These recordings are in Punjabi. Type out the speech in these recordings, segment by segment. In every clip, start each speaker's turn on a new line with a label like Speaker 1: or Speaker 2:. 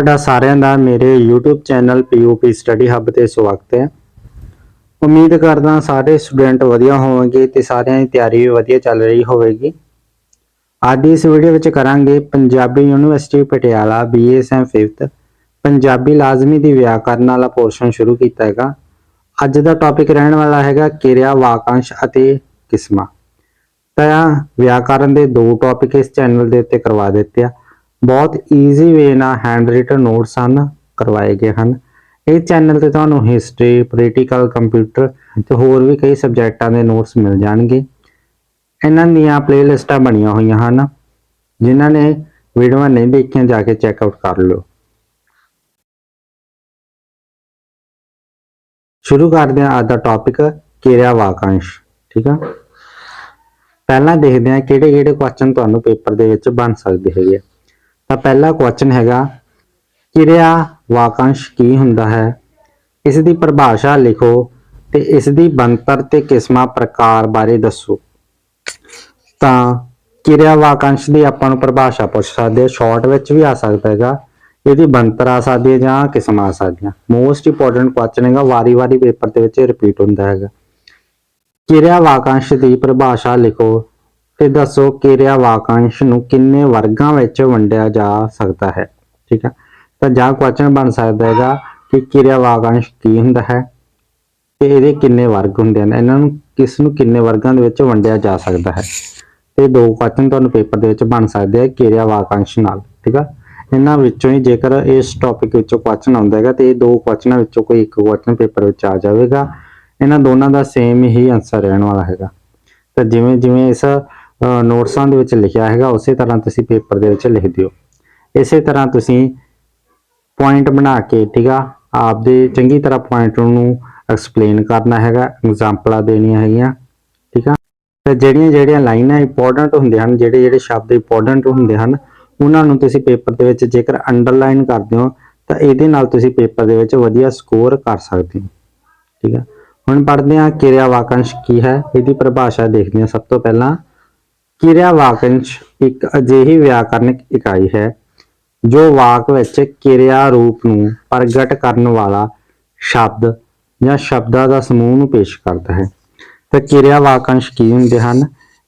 Speaker 1: ਤੁਹਾਡਾ ਸਾਰਿਆਂ ਦਾ ਮੇਰੇ YouTube channel POP study hub ਤੇ ਸਵਾਗਤ ਹੈ। ਉਮੀਦ ਕਰਦਾ ਸਾਰੇ ਸਟੂਡੈਂਟ ਵਧੀਆ ਹੋਣਗੇ ਤੇ ਸਾਰਿਆਂ ਦੀ ਤਿਆਰੀ ਵੀ ਵਧੀਆ ਚੱਲ ਰਹੀ ਹੋਵੇਗੀ। ਅੱਜ ਇਸ ਵੀਡੀਓ ਵਿੱਚ ਕਰਾਂਗੇ Punjabi university Patiala BSM 5th Punjabi ਲਾਜ਼ਮੀ ਦੀ ਵਿਆਕਰਨ ਵਾਲਾ ਪੋਰਸ਼ਨ ਸ਼ੁਰੂ ਕੀਤਾ ਹੈਗਾ। ਅੱਜ ਦਾ ਟੌਪਿਕ ਰਹਿਣ ਵਾਲਾ ਹੈਗਾ ਕਿਰਿਆ, ਵਾਕਾਂਸ਼ ਅਤੇ ਕਿਸਮਾਂ। ਤਾਂ ਵਿਆਕਰਨ ਦੇ ਦੋ ਟੌਪਿਕ ਇਸ ਚੈਨਲ ਦੇ ਉੱਤੇ ਕਰਵਾ ਦਿੱਤੇ ਆ। ਬਹੁਤ ਈਜ਼ੀ ਵੇ ਨਾਲ ਹੈਂਡ ਰਿਟਨ ਨੋਟਸ ਹਨ, ਕਰਵਾਏ ਗਏ ਹਨ। ਇਸ ਚੈਨਲ ਤੇ ਤੁਹਾਨੂੰ ਹਿਸਟਰੀ ਪੋਲੀਟੀਕਲ ਕੰਪਿਊਟਰ ਤੇ ਹੋਰ ਵੀ ਕਈ ਸਬਜੈਕਟਾਂ ਦੇ ਨੋਟਸ ਮਿਲ ਜਾਣਗੇ। ਇਹਨਾਂ ਦੀਆਂ ਪਲੇਲਿਸਟਾਂ ਬਣੀਆਂ ਹੋਈਆਂ ਹਨ, ਜਿਨ੍ਹਾਂ ਨੇ ਵੀਡੀਓਆਂ ਨਹੀਂ ਦੇਖੀਆਂ, ਜਾ ਕੇ ਚੈੱਕ ਆਊਟ ਕਰ ਲਓ। ਸ਼ੁਰੂ ਕਰਦੇ ਹਾਂ ਅੱਜ ਦਾ ਟੌਪਿਕ ਕਿਰਿਆ ਵਾਕਾਂਸ਼, ਠੀਕ ਆ? ਪਹਿਲਾਂ ਦੇਖਦੇ ਹਾਂ ਕਿਹੜੇ ਕਿਹੜੇ ਕੁਐਸਚਨ ਤੁਹਾਨੂੰ ਪੇਪਰ ਦੇ ਵਿੱਚ ਬਣ ਸਕਦੇ ਹੈਗੇ ਆ। ਤਾਂ ਪਹਿਲਾ ਕੁਐਸਚਨ ਹੈਗਾ, ਕਿਰਿਆ ਵਾਕੰਸ਼ ਕੀ ਹੁੰਦਾ ਹੈ? ਇਸ ਦੀ ਪਰਿਭਾਸ਼ਾ ਲਿਖੋ ਤੇ ਇਸ ਦੀ ਬਣਤਰ ਤੇ ਕਿਸਮਾਂ ਪ੍ਰਕਾਰ ਬਾਰੇ ਦੱਸੋ। ਤਾਂ ਕਿਰਿਆ ਵਾਕੰਸ਼ ਦੀ ਆਪਾਂ ਨੂੰ ਪਰਿਭਾਸ਼ਾ ਪੁੱਛ ਸਕਦੇ ਹਾਂ ਸ਼ਾਰਟ ਵਿੱਚ ਵੀ ਆ ਸਕਦਾ ਹੈਗਾ, ਇਹਦੀ ਬਣਤਰ ਆ ਸਕਦੀ ਹੈ ਜਾਂ ਕਿਸਮਾਂ ਆ ਸਕਦੀਆਂ ਮੋਸਟ ਇੰਪੋਰਟੈਂਟ ਕੁਐਸਚਨ ਹੈਗਾ ਵਾਰੀ-ਵਾਰੀ ਪੇਪਰ ਦੇ ਵਿੱਚ ਰਿਪੀਟ ਹੁੰਦਾ ਹੈਗਾ। ਕਿਰਿਆ ਵਾਕੰਸ਼ ਦੀ ਪਰਿਭਾਸ਼ਾ ਲਿਖੋ ਤੇ ਦੱਸੋ ਕਿਰਿਆ ਵਾਕਾਂਸ਼ ਨੂੰ ਕਿੰਨੇ ਵਰਗਾਂ ਵਿੱਚ ਵੰਡਿਆ ਜਾ ਸਕਦਾ ਹੈ? ਠੀਕ ਹੈ। ਤਾਂ ਜਾਂ ਕੁਐਸਚਨ ਬਣ ਸਕਦਾ ਹੈਗਾ ਕਿ ਕਿਰਿਆ ਵਾਕਾਂਸ਼ ਕੀ ਹੁੰਦਾ ਹੈ ਤੇ ਇਹਦੇ ਕਿੰਨੇ ਵਰਗ ਹੁੰਦੇ ਹਨ? ਇਹਨਾਂ ਨੂੰ ਕਿਸ ਨੂੰ ਕਿੰਨੇ ਵਰਗਾਂ ਦੇ ਵਿੱਚ ਵੰਡਿਆ ਜਾ ਸਕਦਾ ਹੈ? ਤੇ ਦੋ ਕੁਐਸਚਨ ਤੁਹਾਨੂੰ ਪੇਪਰ ਦੇ ਵਿੱਚ ਬਣ ਸਕਦੇ ਆ ਕਿਰਿਆ ਵਾਕਾਂਸ਼ ਨਾਲ, ਠੀਕ ਆ? ਇਹਨਾਂ ਵਿੱਚੋਂ ਹੀ ਜੇਕਰ ਇਸ ਟੌਪਿਕ ਵਿੱਚੋਂ ਕੁਐਸਚਨ ਆਉਂਦਾ ਹੈਗਾ ਤੇ ਇਹ ਦੋ ਕੁਐਸਚਨਾਂ ਵਿੱਚੋਂ ਕੋਈ ਇੱਕ ਕੁਐਸਚਨ ਪੇਪਰ ਵਿੱਚ ਆ ਜਾਵੇਗਾ। ਇਹਨਾਂ ਦੋਨਾਂ ਦਾ ਸੇਮ ਹੀ ਆਨਸਰ ਰਹਿਣ ਵਾਲਾ ਹੈਗਾ। ਤਾਂ ਜਿਵੇਂ ਜਿਵੇਂ ਇਸ ਨੋਟਸਾਂ ਦੇ ਵਿੱਚ ਲਿਖਿਆ ਹੈਗਾ, ਉਸੇ ਤਰ੍ਹਾਂ ਤੁਸੀਂ ਪੇਪਰ ਦੇ ਵਿੱਚ ਲਿਖ ਦਿਓ। ਇਸੇ ਤਰ੍ਹਾਂ ਤੁਸੀਂ ਪੁਆਇੰਟ ਬਣਾ ਕੇ, ਠੀਕ ਆ, ਆਪਦੇ ਚੰਗੀ ਤਰ੍ਹਾਂ ਪੁਆਇੰਟ ਨੂੰ ਐਕਸਪਲੇਨ ਕਰਨਾ ਹੈਗਾ ਐਗਜ਼ਾਮਪਲਾਂ ਦੇਣੀਆਂ ਹੈਗੀਆਂ, ਠੀਕ ਆ। ਤੇ ਜਿਹੜੀਆਂ ਜਿਹੜੀਆਂ ਲਾਈਨਾਂ ਇੰਪੋਰਟੈਂਟ ਹੁੰਦੇ ਹਨ, ਜਿਹੜੇ ਜਿਹੜੇ ਸ਼ਬਦ ਇੰਪੋਰਟੈਂਟ ਹੁੰਦੇ ਹਨ, ਉਹਨਾਂ ਨੂੰ ਤੁਸੀਂ ਪੇਪਰ ਦੇ ਵਿੱਚ ਜੇਕਰ ਅੰਡਰਲਾਈਨ ਕਰਦੇ ਹੋ ਤਾਂ ਇਹਦੇ ਨਾਲ ਤੁਸੀਂ ਪੇਪਰ ਦੇ ਵਿੱਚ ਵਧੀਆ ਸਕੋਰ ਕਰ ਸਕਦੇ ਹੋ, ਠੀਕ ਹੈ ਹੁਣ ਪੜ੍ਹਦੇ ਹਾਂ ਕਿਰਿਆ ਵਾਕੰਸ਼ ਕੀ ਹੈ, ਇਹਦੀ ਪਰਿਭਾਸ਼ਾ ਦੇਖਦੇ ਹਾਂ ਸਭ ਤੋਂ ਪਹਿਲਾਂ। ਕਿਰਿਆ ਵਾਕੰਸ਼ ਇੱਕ ਅਜਿਹੀ ਵਿਆਕਰਨਿਕ ਇਕਾਈ ਹੈ, ਜੋ ਵਾਕ ਵਿੱਚ ਕਿਰਿਆ ਰੂਪ ਨੂੰ ਪ੍ਰਗਟ ਕਰਨ ਵਾਲਾ ਸ਼ਬਦ ਜਾਂ ਸ਼ਬਦਾਂ ਦਾ ਸਮੂਹ ਨੂੰ ਪੇਸ਼ ਕਰਦਾ ਹੈ। ਤਾਂ ਕਿਰਿਆ ਵਾਕੰਸ਼ ਕੀ ਹੁੰਦੇ ਹਨ?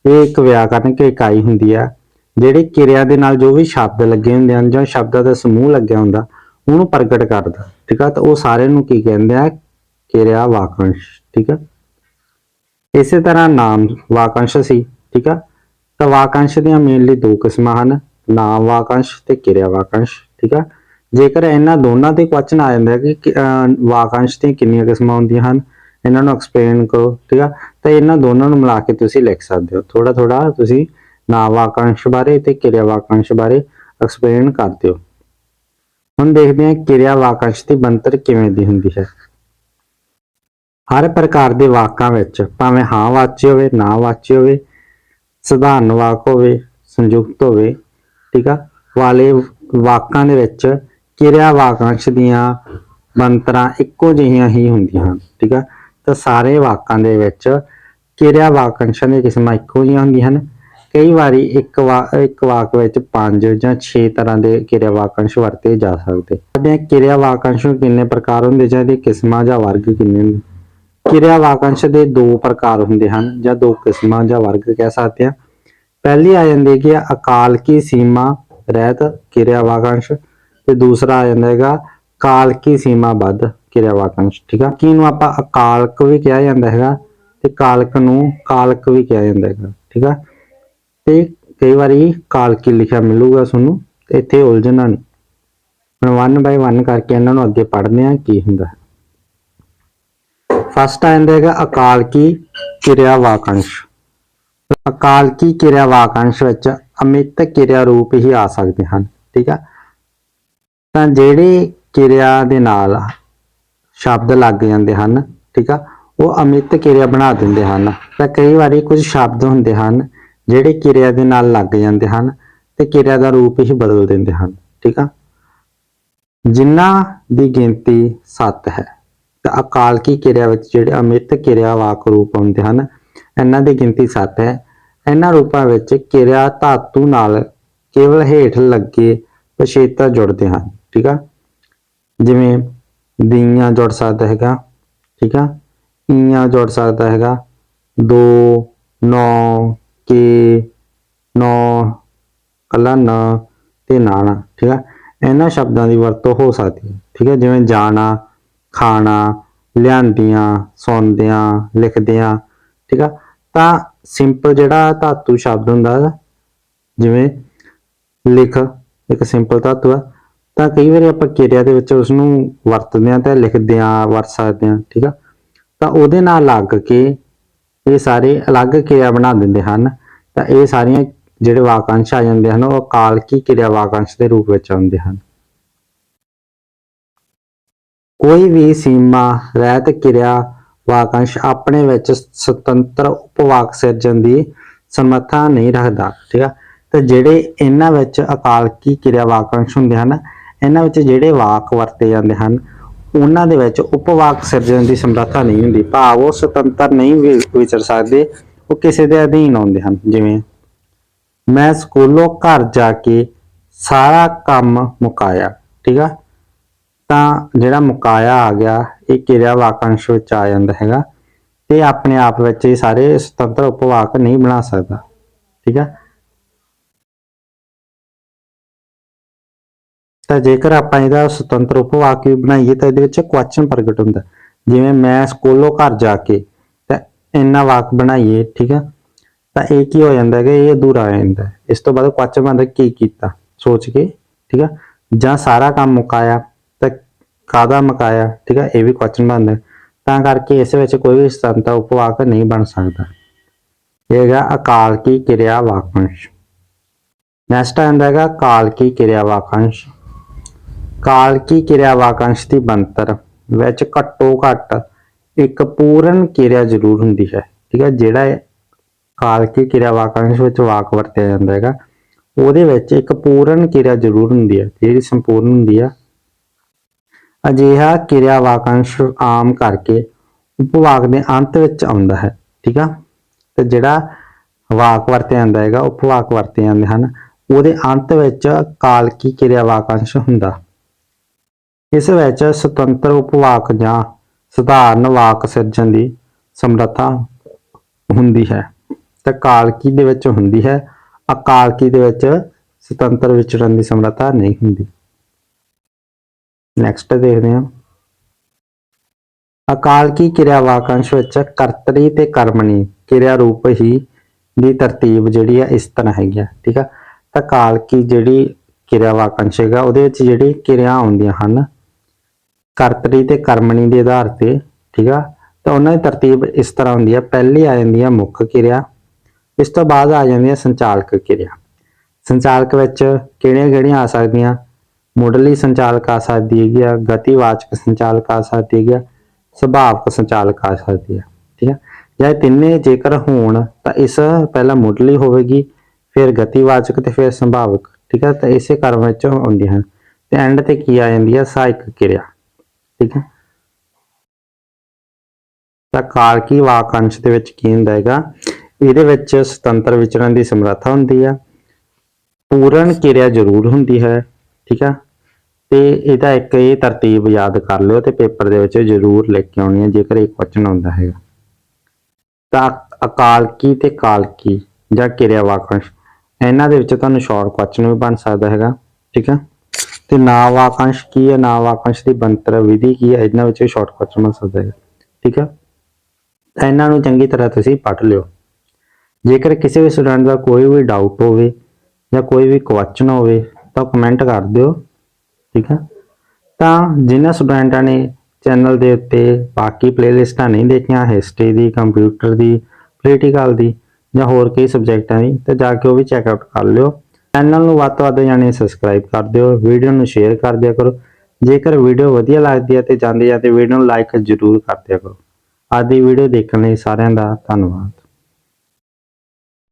Speaker 1: ਇਹ ਇੱਕ ਵਿਆਕਰਨਿਕ ਇਕਾਈ ਹੁੰਦੀ ਹੈ, ਜਿਹੜੇ ਕਿਰਿਆ ਦੇ ਨਾਲ ਜੋ ਵੀ ਸ਼ਬਦ ਲੱਗੇ ਹੁੰਦੇ ਹਨ ਜਾਂ ਸ਼ਬਦਾਂ ਦਾ ਸਮੂਹ ਲੱਗਿਆ ਹੁੰਦਾ, ਉਹਨੂੰ ਪ੍ਰਗਟ ਕਰਦਾ ਠੀਕ ਆ? ਤਾਂ ਉਹ ਸਾਰੇ ਨੂੰ ਕੀ ਕਹਿੰਦੇ ਆ? ਕਿਰਿਆ ਵਾਕੰਸ਼ ਠੀਕ ਆ? ਇਸੇ ਤਰ੍ਹਾਂ ਨਾਮ ਵਾਕੰਸ਼ ਸੀ। ਠੀਕ ਆ? ਤਾਂ ਵਾਕੰਸ਼ ਦੀਆਂ ਮੇਨਲੀ ਦੋ ਕਿਸਮਾਂ ਹਨ ਨਾਮ ਵਾਕੰਸ਼ ਤੇ ਕਿਰਿਆ ਵਾਕੰਸ਼ ਠੀਕ ਆ? ਜੇਕਰ ਇਹਨਾਂ ਦੋਨਾਂ ਤੇ ਕੁਐਸਚਨ ਆ ਜਾਂਦਾ ਹੈ ਕਿ ਕਿ, ਵਾਕੰਸ਼ ਦੀਆਂ ਕਿੰਨੀਆਂ ਕਿਸਮਾਂ ਹੁੰਦੀਆਂ ਹਨ ਇਹਨਾਂ ਨੂੰ ਐਕਸਪਲੇਨ ਕਰੋ ਠੀਕ ਆ? ਤਾਂ ਇਹਨਾਂ ਦੋਨਾਂ ਨੂੰ ਮਿਲਾ ਕੇ ਤੁਸੀਂ ਲਿਖ ਸਕਦੇ ਹੋ। ਥੋੜਾ ਥੋੜਾ ਤੁਸੀਂ ਨਾਮ ਵਾਕੰਸ਼ ਬਾਰੇ ਤੇ ਕਿਰਿਆ ਵਾਕੰਸ਼ ਬਾਰੇ ਐਕਸਪਲੇਨ ਕਰ ਦਿਓ। ਹੁਣ ਦੇਖਦੇ ਹਾਂ ਕਿਰਿਆ ਵਾਕੰਸ਼ ਦੀ ਬਣਤਰ ਕਿਵੇਂ ਦੀ ਹੁੰਦੀ ਹੈ। ਹਰ ਪ੍ਰਕਾਰ ਦੇ ਵਾਕਾਂ ਵਿੱਚ ਭਾਵੇਂ ਹਾਂ ਵਾਚੀ ਹੋਵੇ ਨਾ ਵਾਚੀ ਹੋਵੇ ਸਧਾਰਨ ਵਾਕ ਹੋਵੇ, ਸੰਯੁਕਤ ਹੋਵੇ, ਠੀਕ ਆ? ਵਾਲੇ ਵਾਕਾਂ ਦੇ ਵਿੱਚ ਕਿਰਿਆ ਵਾਕਾਂਸ਼ ਦੀਆਂ ਬਣਤਰਾਂ ਇੱਕੋ ਜਿਹੀਆਂ ਹੀ ਹੁੰਦੀਆਂ ਹਨ, ਠੀਕ ਆ? ਤਾਂ ਸਾਰੇ ਵਾਕਾਂ ਦੇ ਵਿੱਚ ਕਿਰਿਆ ਵਾਕਾਂਸ਼ਾਂ ਦੀਆਂ ਕਿਸਮਾਂ ਇੱਕੋ ਜਿਹੀਆਂ ਹੁੰਦੀਆਂ ਹਨ। ਕਈ ਵਾਰੀ ਇੱਕ ਵਾ, ਇੱਕ ਵਾਕ ਵਿੱਚ ਪੰਜ ਜਾਂ 6 ਤਰ੍ਹਾਂ ਦੇ ਕਿਰਿਆ ਵਾਕਾਂਸ਼ ਵਰਤੇ ਜਾ ਸਕਦੇ। ਸਾਡੇ ਕਿਰਿਆ ਵਾਕਾਂਸ਼ ਕਿੰਨੇ ਪ੍ਰਕਾਰ ਹੁੰਦੇ ਜਾਂ ਇਹਦੀ ਕਿਸਮਾਂ ਜਾਂ ਵਰਗ ਕਿੰਨੇ ਹੁੰਦੇ? ਕਿਰਿਆ ਵਾਕੰਸ਼ ਦੇ ਦੋ ਪ੍ਰਕਾਰ ਹੁੰਦੇ ਹਨ ਜਾਂ ਦੋ ਕਿਸਮਾਂ ਜਾਂ ਵਰਗ ਕਹਿ ਸਕਦੇ ਹਾਂ। ਪਹਿਲੀ ਆ ਜਾਂਦੀ ਹੈ ਕਿ ਅਕਾਲ ਕੀ ਸੀਮਾ ਰਹਿਤ ਕਿਰਿਆ ਵਾਕੰਸ਼ ਤੇ ਦੂਸਰਾ ਆ ਜਾਂਦਾ ਹੈਗਾ ਕਾਲ ਕੀ ਸੀਮਾ ਵੱਧ ਕਿਰਿਆ ਵਾਕੰਸ਼ ਠੀਕ ਆ? ਕੀ ਨੂੰ ਆਪਾਂ ਅਕਾਲਕ ਵੀ ਕਿਹਾ ਜਾਂਦਾ ਹੈਗਾ ਤੇ ਕਾਲਕ ਨੂੰ ਕਾਲਕ ਵੀ ਕਿਹਾ ਜਾਂਦਾ ਹੈਗਾ, ਠੀਕ ਆ? ਤੇ ਕਈ ਵਾਰੀ ਕਾਲਕੀ ਲਿਖਿਆ ਮਿਲੂਗਾ ਤੁਹਾਨੂੰ ਇੱਥੇ ਉਲਝਣਾ ਨਹੀਂ। ਹੁਣ 1 ਬਾਈ 1 ਕਰਕੇ ਇਹਨਾਂ ਨੂੰ ਅੱਗੇ ਪੜ੍ਹਦੇ ਆ ਕੀ ਹੁੰਦਾ। ਫਸਟ ਆ ਜਾਂਦਾ ਹੈਗਾ ਅਕਾਲ ਕੀ ਕਿਰਿਆ ਵਾਕੰਸ਼। ਅਕਾਲ ਕੀ ਕਿਰਿਆ ਵਾਕੰਸ਼ ਵਿੱਚ ਅਮਿਤ ਕਿਰਿਆ ਰੂਪ ਹੀ ਆ ਸਕਦੇ ਹਨ, ਠੀਕ ਆ? ਤਾਂ ਜਿਹੜੇ ਕਿਰਿਆ ਦੇ ਨਾਲ ਸ਼ਬਦ ਲੱਗ ਜਾਂਦੇ ਹਨ, ਠੀਕ ਆ? ਉਹ ਅਮਿਤ ਕਿਰਿਆ ਬਣਾ ਦਿੰਦੇ ਹਨ। ਤਾਂ ਕਈ ਵਾਰੀ ਕੁਝ ਸ਼ਬਦ ਹੁੰਦੇ ਹਨ ਜਿਹੜੇ ਕਿਰਿਆ ਦੇ ਨਾਲ ਲੱਗ ਜਾਂਦੇ ਹਨ ਤੇ ਕਿਰਿਆ ਦਾ ਰੂਪ ਹੀ ਬਦਲ ਦਿੰਦੇ ਹਨ, ਠੀਕ ਆ? ਜਿਨ੍ਹਾਂ ਦੀ ਗਿਣਤੀ 7 ਹੈ। ਤਾਂ ਅਕਾਲ ਕਿਰਿਆ ਵਿੱਚ ਜਿਹੜੇ ਅਮਿਤ ਕਿਰਿਆ ਵਾਕ ਰੂਪ ਹੁੰਦੇ ਹਨ, ਇਹਨਾਂ ਦੀ ਗਿਣਤੀ 7 ਹੈ। ਇਹਨਾਂ ਰੂਪਾਂ ਵਿੱਚ ਕਿਰਿਆ ਧਾਤੂ ਨਾਲ ਕੇਵਲ ਹੇਠ ਲੱਗੇ ਪਛੇਤਾ ਜੁੜਦੇ ਹਨ, ਠੀਕ ਆ? ਜਿਵੇਂ ਦੀਆਂ ਜੁੜ ਸਕਦਾ ਹੈਗਾ, ਠੀਕ ਆ? ਈਆਂ ਜੁੜ ਸਕਦਾ ਹੈਗਾ, ਦੋ, ਨੌ, ਕੇ, ਨੌ ਕੱਲਾ ਨਾ ਤੇ ਨਾਣਾ, ਠੀਕ ਆ? ਇਹਨਾਂ ਸ਼ਬਦਾਂ ਦੀ ਵਰਤੋਂ ਹੋ ਸਕਦੀ ਹੈ, ਠੀਕ ਹੈ ਜਿਵੇਂ ਜਾਣਾ ਖਾਣਾ, ਲਿਆਂਦੀਆਂ, ਸੌਂਦਿਆਂ, ਲਿਖਦਿਆਂ, ਠੀਕ ਆ? ਤਾਂ ਸਿੰਪਲ ਜਿਹੜਾ ਧਾਤੂ ਸ਼ਬਦ ਹੁੰਦਾ ਜਿਵੇਂ ਲਿਖ, ਇੱਕ ਸਿੰਪਲ ਧਾਤੂ ਆ, ਤਾਂ ਕਈ ਵਾਰੀ ਆਪਾਂ ਕਿਰਿਆ ਦੇ ਵਿੱਚ ਉਸ ਨੂੰ ਵਰਤਦੇ ਆ ਤੇ ਲਿਖਦੇ ਆ ਵਰਤ ਸਕਦੇ ਆ ਠੀਕ ਆ? ਤਾਂ ਉਹਦੇ ਨਾਲ ਲੱਗ ਕੇ ਇਹ ਸਾਰੇ ਅਲੱਗ ਕਿਰਿਆ ਬਣਾ ਦਿੰਦੇ ਹਨ। ਤਾਂ ਇਹ ਸਾਰੀਆਂ ਜਿਹੜੇ ਵਾਕਾਂਸ਼ ਆ ਜਾਂਦੇ ਹਨ, ਉਹ ਕਾਲਕੀ ਕਿਰਿਆ ਵਾਕਾਂਸ਼ ਦੇ ਰੂਪ ਵਿੱਚ ਆਉਂਦੇ ਹਨ। ਕੋਈ ਵੀ ਸੀਮਾ, ਰਹਿਤ ਕਿਰਿਆ, ਵਾਕੰਸ਼ ਆਪਣੇ ਵਿੱਚ ਸੁਤੰਤਰ ਉਪਵਾਕ ਸਿਰਜਣ ਦੀ ਸਮਰੱਥਾ ਨਹੀਂ ਰੱਖਦਾ, ਠੀਕ ਆ? ਤੇ ਜਿਹੜੇ ਇਹਨਾਂ ਵਿੱਚ ਅਕਾਲਕੀ ਕਿਰਿਆ ਵਾਕੰਸ਼ ਹੁੰਦੇ ਹਨ, ਇਹਨਾਂ ਵਿੱਚ ਜਿਹੜੇ ਵਾਕ ਵਰਤੇ ਜਾਂਦੇ ਹਨ, ਉਹਨਾਂ ਦੇ ਵਿੱਚ ਉਪਵਾਕ ਸਿਰਜਣ ਦੀ ਸਮਰੱਥਾ ਨਹੀਂ ਹੁੰਦੀ। ਭਾਵ ਉਹ ਸੁਤੰਤਰ ਨਹੀਂ ਵਿਚਰ ਸਕਦੇ, ਉਹ ਕਿਸੇ ਦੇ ਅਧੀਨ ਆਉਂਦੇ ਹਨ। ਜਿਵੇਂ, ਮੈਂ ਸਕੂਲੋਂ ਘਰ ਜਾ ਕੇ ਸਾਰਾ ਕੰਮ ਮੁਕਾਇਆ, ਠੀਕ ਆ? ਤਾਂ ਜਿਹੜਾ ਮੁਕਾਇਆ ਆ ਗਿਆ, ਇਹ ਕਿਰਿਆ ਵਾਕਾਂਸ਼ ਵਿੱਚ ਆ ਜਾਂਦਾ ਹੈਗਾ ਤੇ ਆਪਣੇ ਆਪ ਵਿੱਚ ਇਹ ਸਾਰੇ ਸੁਤੰਤਰ ਉਪਵਾਕ ਨਹੀਂ ਬਣਾ ਸਕਦਾ, ਠੀਕ ਹੈ ਤਾਂ ਜੇਕਰ ਆਪਾਂ ਇਹਦਾ ਸੁਤੰਤਰ ਉਪਵਾਕ ਵੀ ਬਣਾਈਏ ਤਾਂ ਇਹਦੇ ਵਿੱਚ ਕੁਐਸਚਨ ਪ੍ਰਗਟ ਹੁੰਦਾ। ਜਿਵੇਂ ਮੈਂ ਸਕੂਲੋਂ ਘਰ ਜਾ ਕੇ ਤਾਂ ਇੰਨਾ ਵਾਕ ਬਣਾਈਏ, ਠੀਕ ਹੈ ਤਾਂ ਇਹ ਕੀ ਹੋ ਜਾਂਦਾ ਹੈ ਇਹ ਅਧੂਰਾ ਹੋ ਜਾਂਦਾ। ਇਸ ਤੋਂ ਬਾਅਦ ਕੁਐਸਚਨ ਬਣਦਾ ਕੀ ਕੀਤਾ? ਸੋਚ ਕੇ, ਠੀਕ ਹੈ ਜਾਂ ਸਾਰਾ ਕੰਮ ਮੁਕਾਇਆ ਕਾਦਾ ਮਕਾਇਆ? ਠੀਕ ਹੈ ਇਹ ਵੀ ਕੁਐਸਚਨ ਬਣਦਾ ਤਾਂ ਕਰਕੇ ਇਸ ਵਿੱਚ ਕੋਈ ਵੀ ਸੁਤੰਤਰ ਉਪਵਾਕ ਨਹੀਂ ਬਣ ਸਕਦਾ। ਇਹ ਹੈਗਾ ਅਕਾਲ ਕੀ ਕਿਰਿਆ ਵਾਕੰਸ਼। ਨੈਕਸਟ ਆਉਂਦਾ ਹੈਗਾ ਕਾਲ ਕੀ ਕਿਰਿਆ ਵਾਕਾਂਸ਼। ਕਾਲ ਕੀ ਕਿਰਿਆ ਵਾਕਾਂਸ਼ ਦੀ ਬਣਤਰ ਵਿੱਚ ਘੱਟੋ ਘੱਟ ਇੱਕ ਪੂਰਨ ਕਿਰਿਆ ਜ਼ਰੂਰ ਹੁੰਦੀ ਹੈ। ਠੀਕ ਹੈ ਜਿਹੜਾ ਇਹ ਕਾਲ ਕੀ ਕਿਰਿਆ ਵਾਕਾਂਸ਼ ਵਿੱਚ ਵਾਕ ਵਰਤਿਆ ਜਾਂਦਾ ਹੈਗਾ, ਉਹਦੇ ਵਿੱਚ ਇੱਕ ਪੂਰਨ ਕਿਰਿਆ ਜ਼ਰੂਰ ਹੁੰਦੀ ਹੈ। ਜਿਹੜੀ ਸੰਪੂਰਨ ਹੁੰਦੀ ਆ ਅਜਿਹਾ ਕਿਰਿਆ ਵਾਕੰਸ਼ ਆਮ ਕਰਕੇ ਉਪਵਾਕ ਦੇ ਅੰਤ ਵਿੱਚ ਆਉਂਦਾ ਹੈ, ਠੀਕ ਆ? ਤੇ ਜਿਹੜਾ ਵਾਕ ਵਰਤਿਆ ਜਾਂਦਾ ਹੈਗਾ, ਉਪਵਾਕ ਵਰਤੇ ਜਾਂਦੇ ਹਨ, ਉਹਦੇ ਅੰਤ ਵਿੱਚ ਕਾਲਕੀ ਕਿਰਿਆ ਵਾਕੰਸ਼ ਹੁੰਦਾ। ਇਸ ਵਿੱਚ ਸੁਤੰਤਰ ਉਪਵਾਕ ਜਾਂ ਸਧਾਰਨ ਵਾਕ ਸਿਰਜਣ ਦੀ ਸਮਰੱਥਾ ਹੁੰਦੀ ਹੈ। ਤਾਂ ਕਾਲਕੀ ਦੇ ਵਿੱਚ ਹੁੰਦੀ ਹੈ, ਅਕਾਲਕੀ ਦੇ ਵਿੱਚ ਸੁਤੰਤਰ ਵਿਚਰਨ ਦੀ ਸਮਰੱਥਾ ਨਹੀਂ ਹੁੰਦੀ। ਨੈਕਸਟ ਦੇਖਦੇ ਹਾਂ। ਅਕਾਲਕੀ ਕਿਰਿਆ ਵਾਕਾਂਸ਼ ਵਿੱਚ ਕਰਤਰੀ ਤੇ ਕਰਮਣੀ ਕਿਰਿਆ ਰੂਪ ਹੀ ਦੀ ਤਰਤੀਬ ਜਿਹੜੀ ਆ ਇਸ ਤਰ੍ਹਾਂ ਹੈਗੀ ਆ, ਠੀਕ ਆ? ਤਾਂ ਕਾਲਕੀ ਜਿਹੜੀ ਕਿਰਿਆ ਵਾਕਾਂਸ਼ ਹੈਗਾ, ਉਹਦੇ ਵਿੱਚ ਜਿਹੜੀ ਕਿਰਿਆ ਆਉਂਦੀਆਂ ਹਨ, ਕਰਤਰੀ ਤੇ ਕਰਮਣੀ ਦੇ ਆਧਾਰ ਤੇ, ਠੀਕ ਆ? ਤਾਂ ਉਹਨਾਂ ਦੀ ਤਰਤੀਬ ਇਸ ਤਰ੍ਹਾਂ ਹੁੰਦੀ ਆ, ਪਹਿਲੀ ਆ ਜਾਂਦੀ ਆ ਮੁੱਖ ਕਿਰਿਆ, ਇਸ ਤੋਂ ਬਾਅਦ ਆ ਜਾਂਦੀ ਆ ਸੰਚਾਲਕ ਕਿਰਿਆ। ਸੰਚਾਲਕ ਵਿੱਚ ਕਿਹੜੀਆਂ ਕਿਹੜੀਆਂ ਆ ਸਕਦੀਆਂ? ਮੁੱਢਲੀ ਸੰਚਾਲਕ ਆ ਸਕਦੀ ਹੈਗੀ ਆ, ਗਤੀਵਾਚਕ ਸੰਚਾਲਕ ਆ ਸਕਦੀ ਹੈਗੀ ਆ, ਸੁਭਾਵਕ ਸੰਚਾਲਕ ਆ ਸਕਦੀ ਹੈ ਠੀਕ ਹੈ ਜਾਂ ਤਿੰਨੇ ਜੇਕਰ ਹੋਣ, ਤਾਂ ਇਸ ਪਹਿਲਾਂ ਮੁੱਢਲੀ ਹੋਵੇਗੀ, ਫਿਰ ਗਤੀਵਾਚਕ ਤੇ ਫਿਰ ਸੰਭਾਵਕ, ਠੀਕ ਹੈ ਤਾਂ ਇਸੇ ਕਰਮ ਵਿੱਚ ਆਉਂਦੀਆਂ ਹਨ। ਤੇ ਐਂਡ ਤੇ ਕੀ ਆ ਜਾਂਦੀ ਹੈ ਸਹਾਇਕ ਕਿਰਿਆ, ਠੀਕ ਹੈ ਤਾਂ ਕਾਰਕੀ ਵਾਕਾਂਸ਼ ਦੇ ਵਿੱਚ ਕੀ ਹੁੰਦਾ ਹੈਗਾ? ਇਹਦੇ ਵਿੱਚ ਸੁਤੰਤਰ ਵਿਚਰਨ ਦੀ ਸਮਰੱਥਾ ਹੁੰਦੀ ਆ। ਪੂਰਨ ਕਿਰਿਆ ਜ਼ਰੂਰ ਹੁੰਦੀ ਹੈ। ਠੀਕ ਆ? ਤੇ ਇਹਦਾ ਇੱਕ ਇਹ ਤਰਤੀਬ ਯਾਦ ਕਰ ਲਿਓ ਤੇ ਪੇਪਰ ਦੇ ਵਿੱਚ ਜ਼ਰੂਰ ਲਿਖ ਕੇ ਆਉਣੀ ਹੈ ਜੇਕਰ ਇਹ ਕੁਐਸਚਨ ਆਉਂਦਾ ਹੈਗਾ। ਤਾਂ ਅਕਾਲਕੀ ਤੇ ਕਾਲਕੀ ਜਾਂ ਕਿਰਿਆ ਵਾਕੰਸ਼, ਇਹਨਾਂ ਦੇ ਵਿੱਚ ਤੁਹਾਨੂੰ ਸ਼ਾਰਟ ਕੁਐਸਚਨ ਵੀ ਬਣ ਸਕਦਾ ਹੈਗਾ, ਠੀਕ ਆ? ਤੇ ਨਾ ਵਾਕਾਂਸ਼ ਕੀ ਹੈ, ਨਾ ਵਾਕਾਂਸ਼ ਦੀ ਬਣਤਰ ਵਿਧੀ ਕੀ ਹੈ, ਇਹਨਾਂ ਵਿੱਚ ਸ਼ਾਰਟ ਕੁਐਸਚਨ ਬਣ ਸਕਦਾ ਹੈ ਠੀਕ ਆ? ਇਹਨਾਂ ਨੂੰ ਚੰਗੀ ਤਰ੍ਹਾਂ ਤੁਸੀਂ ਪੜ੍ਹ ਲਿਓ। ਜੇਕਰ ਕਿਸੇ ਵੀ ਸਟੂਡੈਂਟ ਦਾ ਕੋਈ ਵੀ ਡਾਊਟ ਹੋਵੇ ਜਾਂ ਕੋਈ ਵੀ ਕੁਐਸਚਨ ਹੋਵੇ ਤਾਂ ਕਮੈਂਟ ਕਰ ਦਿਓ, ਠੀਕ ਹੈ ਤਾਂ ਜਿਨ੍ਹਾਂ ਸਟੂਡੈਂਟਾਂ ਨੇ ਚੈਨਲ ਦੇ ਉੱਤੇ ਬਾਕੀ ਪਲੇਲਿਸਟਾਂ ਨਹੀਂ ਦੇਖੀਆਂ ਹਿਸਟਰੀ ਦੀ ਕੰਪਿਊਟਰ ਦੀ ਪੋਲੀਟੀਕਲ ਦੀ ਜਾਂ ਹੋਰ ਕਈ ਸਬਜੈਕਟਾਂ ਦੀ, ਤਾਂ ਜਾ ਕੇ ਉਹ ਵੀ ਚੈੱਕ ਆਊਟ ਕਰ ਲਿਓ। ਚੈਨਲ ਨੂੰ ਵੱਧ ਤੋਂ ਵੱਧ ਜਾਣੇ ਸਬਸਕ੍ਰਾਈਬ ਕਰ ਦਿਓ ਵੀਡੀਓ ਨੂੰ ਸ਼ੇਅਰ ਕਰ ਦਿਆ ਕਰੋ। ਜੇਕਰ ਵੀਡੀਓ ਵਧੀਆ ਲੱਗਦੀ ਹੈ ਤੇ ਜਾਂਦੇ ਜਾਂਦੇ ਵੀਡੀਓ ਨੂੰ ਲਾਈਕ ਜ਼ਰੂਰ ਕਰ ਦਿਆ ਕਰੋ। ਅੱਜ ਦੀ ਵੀਡੀਓ ਦੇਖਣ ਲਈ ਸਾਰਿਆਂ ਦਾ ਧੰਨਵਾਦ।